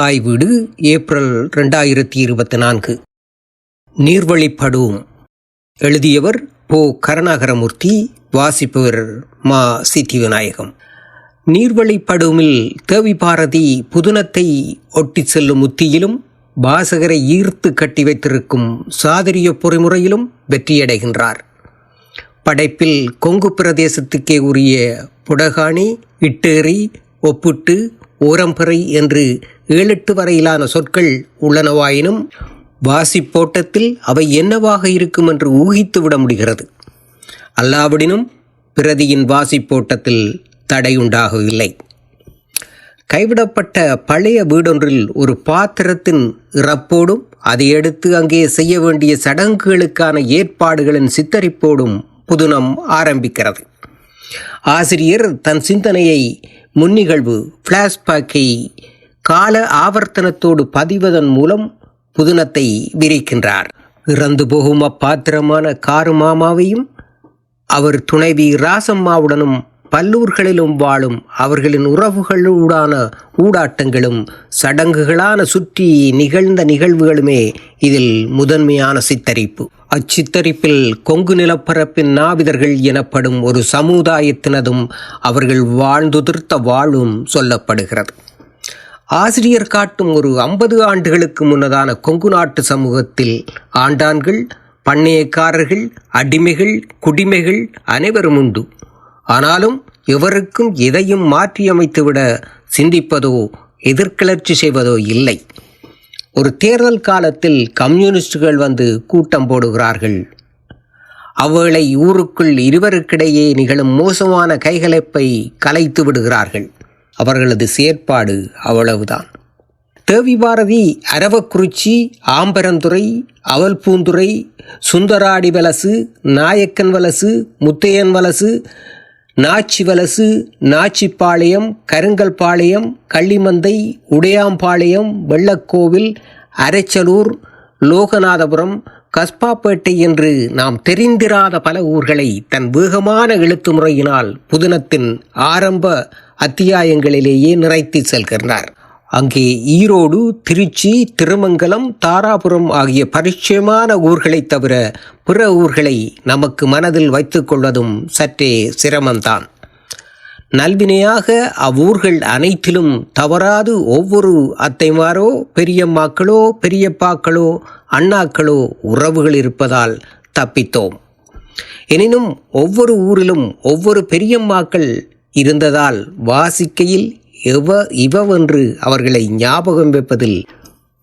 தாய் வீடு ஏப்ரல் ரெண்டாயிரத்தி இருபத்தி நான்கு நீர்வழிப்படும் எழுதியவர் போ. கருணாகரமூர்த்தி வாசிப்பவர் மா. சித்தி விநாயகம் நீர்வழிப்படுமில் தேவி பாரதி புதுனத்தை ஒட்டி செல்லும் உத்தியிலும் வாசகரை ஈர்த்து கட்டி வைத்திருக்கும் சாதரிய பொறிமுறையிலும் வெற்றியடைகின்றார். படைப்பில் கொங்கு பிரதேசத்துக்கே உரிய புடகாணி இட்டேரி ஒப்புட்டு ஓரம்பறை என்று ஏழெட்டு வரையிலான சொற்கள் உள்ளனவாயினும் வாசிப்போட்டத்தில் அவை என்னவாக இருக்கும் என்று ஊகித்து விட முடிகிறது. அல்லாவிடினும் பிரதியின் வாசிப்போட்டத்தில் தடையுண்டாகவில்லை கைவிடப்பட்ட பழைய வீடொன்றில் ஒரு பாத்திரத்தின் இறப்போடும் அதையடுத்து அங்கே செய்ய வேண்டிய சடங்குகளுக்கான ஏற்பாடுகளின் சித்தரிப்போடும் புதுனம் ஆரம்பிக்கிறது. ஆசிரியர் தன் சிந்தனையை முன்னிகழ்வு ஃப்ளாஷ்பேக்கை கால ஆவர்த்தனத்தோடு பதிவதன் மூலம் புதினத்தை விரிக்கின்றார். இறந்து போகும் அப்பாத்திரமான காரு மாமாவையும் அவர் துணைவி ராசம்மாவுடனும் பல்லூர்களிலும் வாழும் அவர்களின் உறவுகளூடான ஊடாட்டங்களும் சடங்குகளான சுற்றி நிகழ்ந்த நிகழ்வுகளுமே இதில் முதன்மையான சித்தரிப்பு. அச்சித்தரிப்பில் கொங்கு நிலப்பரப்பின் நாவிதர்கள் எனப்படும் ஒரு சமுதாயத்தினதும் அவர்கள் வாழ்ந்துதிர்த்த வாழும் சொல்லப்படுகிறது. ஆசிரியர் காட்டும் ஒரு ஐம்பது ஆண்டுகளுக்கு முன்னதான கொங்கு நாட்டு சமூகத்தில் ஆண்டான்கள் பண்ணையக்காரர்கள் அடிமைகள் குடிமைகள் அனைவரும் உண்டு. ஆனாலும் எவருக்கும் எதையும் மாற்றியமைத்துவிட சிந்திப்பதோ எதிர்கிளர்ச்சி செய்வதோ இல்லை. ஒரு தேர்தல் காலத்தில் கம்யூனிஸ்டுகள் வந்து கூட்டம் போடுகிறார்கள். அவ்வேளை ஊருக்குள் இருவருக்கிடையே நிகழும் மோசமான கைகலப்பை கலைத்து விடுகிறார்கள். அவர்களது செயற்பாடு அவ்வளவுதான். தேவி பாரதி அரவக்குறிச்சி ஆம்பரந்துறை அவல்பூந்துறை சுந்தராடி வலசு நாயக்கன் வலசு முத்தையன் வலசு நாச்சி வலசு நாச்சிப்பாளையம் கருங்கல்பாளையம் கள்ளிமந்தை உடையாம்பாளையம் வெள்ளக்கோவில் அரைச்சலூர் லோகநாதபுரம் கஸ்பாப்பேட்டை என்று நாம் தெரிந்திராத பல ஊர்களை தன் வேகமான எழுத்து முறையினால் புதினத்தின் ஆரம்ப அத்தியாயங்களிலேயே நிறைத்து செல்கிறார் அங்கே ஈரோடு திருச்சி திருமங்கலம் தாராபுரம் ஆகிய பரிச்சயமான ஊர்களைத் தவிர பிற ஊர்களை நமக்கு மனதில் வைத்துக்கொள்வதும் சற்றே சிரமம்தான். நல்வினையாக அவ்வூர்கள் அனைத்திலும் தவறாது ஒவ்வொரு அத்தைமாரோ பெரியம்மாக்களோ பெரியப்பாக்களோ அண்ணாக்களோ உறவுகள் இருப்பதால் தப்பித்தோம். எனினும் ஒவ்வொரு ஊரிலும் ஒவ்வொரு பெரியம்மாக்கள் இருந்ததால் வாசிக்கையில் எவ இவவென்று அவர்களை ஞாபகம் வைப்பதில்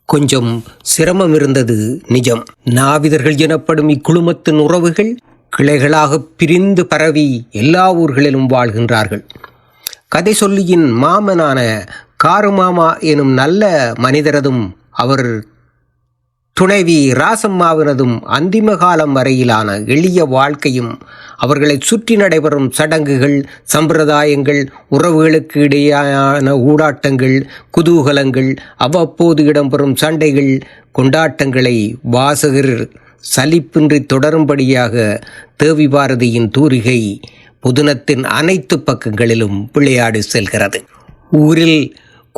கொஞ்சம் சிரமம் இருந்தது நிஜம். நாவிதர்கள் எனப்படும் இக்குழுமத்தின் உறவுகள் கிளைகளாக பிரிந்து பரவி எல்லா ஊர்களிலும் வாழ்கின்றார்கள். கதை சொல்லியின் மாமனான காருமாமா எனும் நல்ல மனிதரதும் அவர் துணைவி ராசம்மாவினதும் அந்திம காலம் வரையிலான எளிய வாழ்க்கையும் அவர்களை சுற்றி நடைபெறும் சடங்குகள் சம்பிரதாயங்கள் உறவுகளுக்கு இடையேயான ஊடாட்டங்கள் குதூகலங்கள் அவ்வப்போது இடம்பெறும் சண்டைகள் கொண்டாட்டங்களை வாசகர் சலிப்பின்றி தொடரும்படியாக தேவி பாரதியின் தூரிகை புதினத்தின் அனைத்து பக்கங்களிலும் விளையாடி செல்கிறது. ஊரில்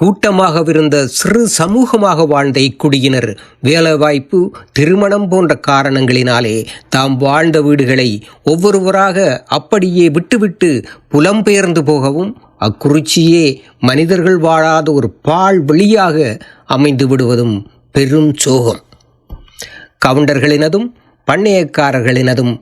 கூட்டமாகவிருந்த சிறு சமூகமாக வாழ்ந்த இக்குடியினர் வேலைவாய்ப்பு திருமணம் போன்ற காரணங்களினாலே தாம் வாழ்ந்த வீடுகளை ஒவ்வொருவராக அப்படியே விட்டுவிட்டு புலம்பெயர்ந்து போகவும் அக்குறிச்சியே மனிதர்கள் வாழாத ஒரு பால் வெளியாக அமைந்து விடுவதும் பெரும் சோகம். கவுண்டர்களினதும் பண்ணையக்காரர்களினதும்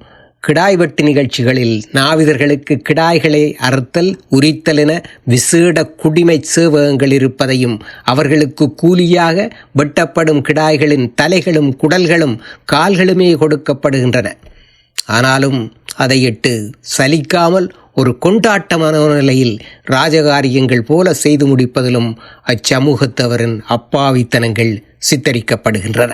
கிடாய் வெட்டு நிகழ்ச்சிகளில் நாவிதர்களுக்கு கிடாய்களை அறுத்தல் உரித்தல் என விசேட குடிமை சேவகங்கள் இருப்பதையும் அவர்களுக்கு கூலியாக வெட்டப்படும் கிடாய்களின் தலைகளும் குடல்களும் கால்களுமே கொடுக்கப்படுகின்றன. ஆனாலும் அதையிட்டு சலிக்காமல் ஒரு கொண்டாட்டமான நிலையில் ராஜகாரியங்கள் போல செய்து முடிப்பதிலும் அச்சமூகத்தவரின் அப்பாவித்தனங்கள் சித்தரிக்கப்படுகின்றன.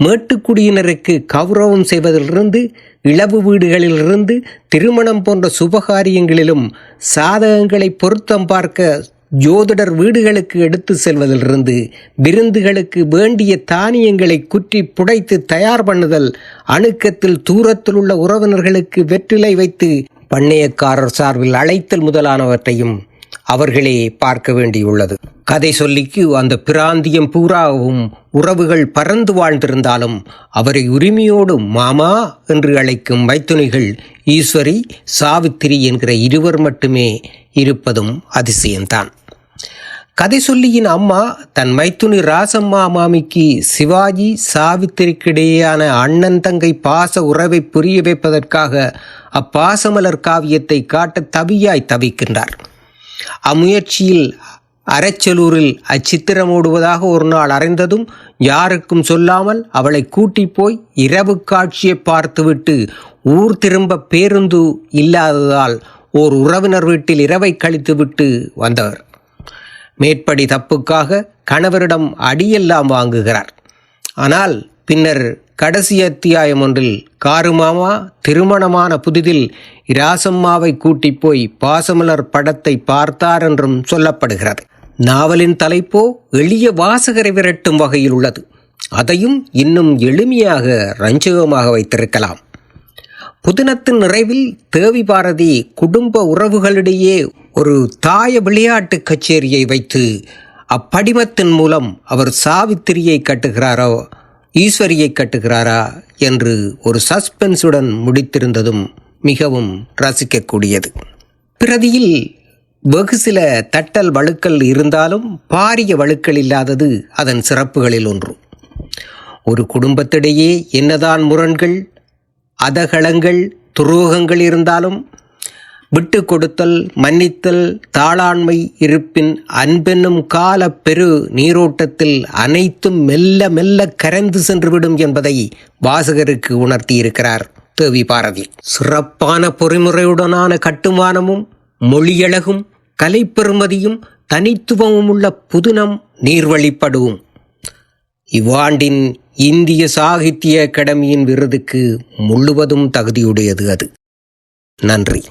மேட்டுக்குடியினருக்கு கௌரவம் செய்வதிலிருந்து இளவு வீடுகளிலிருந்து திருமணம் போன்ற சுபகாரியங்களிலும் சாதகங்களை பொருத்தம் பார்க்க ஜோதிடர் வீடுகளுக்கு எடுத்து செல்வதிலிருந்து விருந்துகளுக்கு வேண்டிய தானியங்களை குற்றி புடைத்து தயார் பண்ணுதல் அணுக்கத்தில் தூரத்தில் உள்ள உறவினர்களுக்கு வெற்றிலை வைத்து பண்ணையக்காரர் சார்பில் அழைத்தல் முதலானவற்றையும் அவர்களே பார்க்க வேண்டியுள்ளது. கதை சொல்லிக்கு அந்த பிராந்தியம் பூராவும் உறவுகள் பறந்து வாழ்ந்திருந்தாலும் அவரை உரிமையோடு மாமா என்று அழைக்கும் மைத்துனிகள் ஈஸ்வரி சாவித்திரி என்கிற இருவர் மட்டுமே இருப்பதும் அதிசயம்தான். கதை சொல்லியின் அம்மா தன் மைத்துனி ராசம்மா மாமிக்கு சிவாஜி சாவித்திரிக்கிடையேயான அண்ணன் தங்கை பாச உறவை புரிய வைப்பதற்காக அப்பாசமலர் காவியத்தை காட்ட தவியாய் தவிக்கின்றார். அம்முயற்சியில் அரைச்சலூரில் அச்சித்திரம் ஓடுவதாக ஒரு நாள் அறிந்ததும் யாருக்கும் சொல்லாமல் அவளை கூட்டி போய் இரவு காட்சியை பார்த்துவிட்டு ஊர் திரும்ப பேருந்து இல்லாததால் ஓர் உறவினர் வீட்டில் இரவை கழித்துவிட்டு வந்தவர். மேற்படி தப்புக்காக கணவரிடம் அடியெல்லாம் வாங்குகிறார். ஆனால் பின்னர் கடைசி அத்தியாயம் ஒன்றில் காருமாமா திருமணமான புதிதில் இராசம்மாவை கூட்டி போய் பாசமலர் படத்தை பார்த்தார் என்றும் சொல்லப்படுகிறது. நாவலின் தலைப்போ எளிய வாசகரை விரட்டும் வகையில் உள்ளது. அதையும் இன்னும் எளிமையாக ரஞ்சகமாக வைத்திருக்கலாம். புதினத்தின் நிறைவில் தேவி பாரதி குடும்ப உறவுகளிடையே ஒரு தாய விளையாட்டு கச்சேரியை வைத்து அப்படிமத்தின் மூலம் அவர் சாவித்திரியை கட்டுகிறாரோ ஈஸ்வரியை கட்டுகிறாரா என்று ஒரு சஸ்பென்ஸுடன் முடித்திருந்ததும் மிகவும் ரசிக்கக்கூடியது. பிரதியில் வெகு சில தட்டல் வழுக்கள் இருந்தாலும் பாரிய வழுக்கள் இல்லாதது அதன் சிறப்புகளில் ஒன்று. ஒரு குடும்பத்திடையே என்னதான் முரண்கள் அதகளங்கள் துரோகங்கள் இருந்தாலும் விட்டு கொடுத்தல் மன்னித்தல் தாளாண்மை இருப்பின் அன்பென்னும் கால பெரு நீரோட்டத்தில் அனைத்தும் மெல்ல மெல்ல கரைந்து சென்றுவிடும் என்பதை வாசகருக்கு உணர்த்தியிருக்கிறார் தேவி பாரதி. சிறப்பான பொறிமுறையுடனான கட்டுமானமும் மொழியழகும் கலைப்பெருமதியும் தனித்துவமும் உள்ள புதினம் நீர்வழிப்படுவும். இவ்வாண்டின் இந்திய சாகித்ய அகாடமியின் விருதுக்கு முழுவதும் தகுதியுடையது அது. நன்றி.